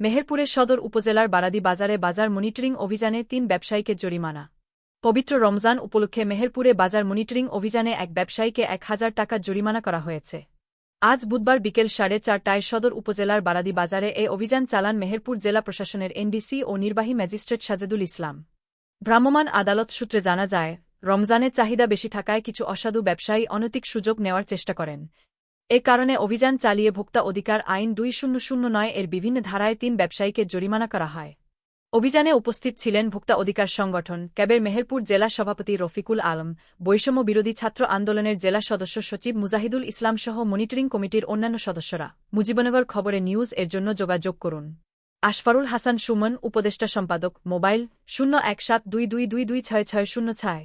মেহেরপুরের সদর উপজেলার বারাদি বাজারে বাজার মনিটরিং অভিযানে তিন ব্যবসায়ীকে জরিমানা। পবিত্র রমজান উপলক্ষে মেহেরপুরে বাজার মনিটরিং অভিযানে এক ব্যবসায়ীকে এক হাজার টাকা জরিমানা করা হয়েছে। আজ বুধবার বিকেল সাড়ে চারটায় সদর উপজেলার বারাদি বাজারে এ অভিযান চালান মেহেরপুর জেলা প্রশাসনের এনডিসি ও নির্বাহী ম্যাজিস্ট্রেট সাজেদুল ইসলাম। ভ্রাম্যমাণ আদালত সূত্রে জানা যায় রমজানের চাহিদা বেশি থাকায় কিছু অসাধু ব্যবসায়ী অনৈতিক সুযোগ নেওয়ার চেষ্টা করেন। এ কারণে অভিযান চালিয়ে ভোক্তা অধিকার আইন দুই শূন্য শূন্য নয় এর বিভিন্ন ধারায় তিন ব্যবসায়ীকে জরিমানা করা হয়। অভিযানে উপস্থিত ছিলেন ভোক্তা অধিকার সংগঠন, ক্যাবের মেহেরপুর জেলা সভাপতি রফিকুল আলম, বৈষম্য বিরোধী ছাত্র আন্দোলনের জেলা সদস্য সচিব মুজাহিদুল ইসলাম সহ মনিটরিং কমিটির অন্যান্য সদস্যরা। মুজিবনগর খবরে নিউজ এর জন্য যোগাযোগ করুন। আশফারুল হাসান সুমন, উপদেষ্টা সম্পাদক, মোবাইল শূন্য এক সাত দুই দুই দুই দুই ছয় ছয় শূন্য ছয়।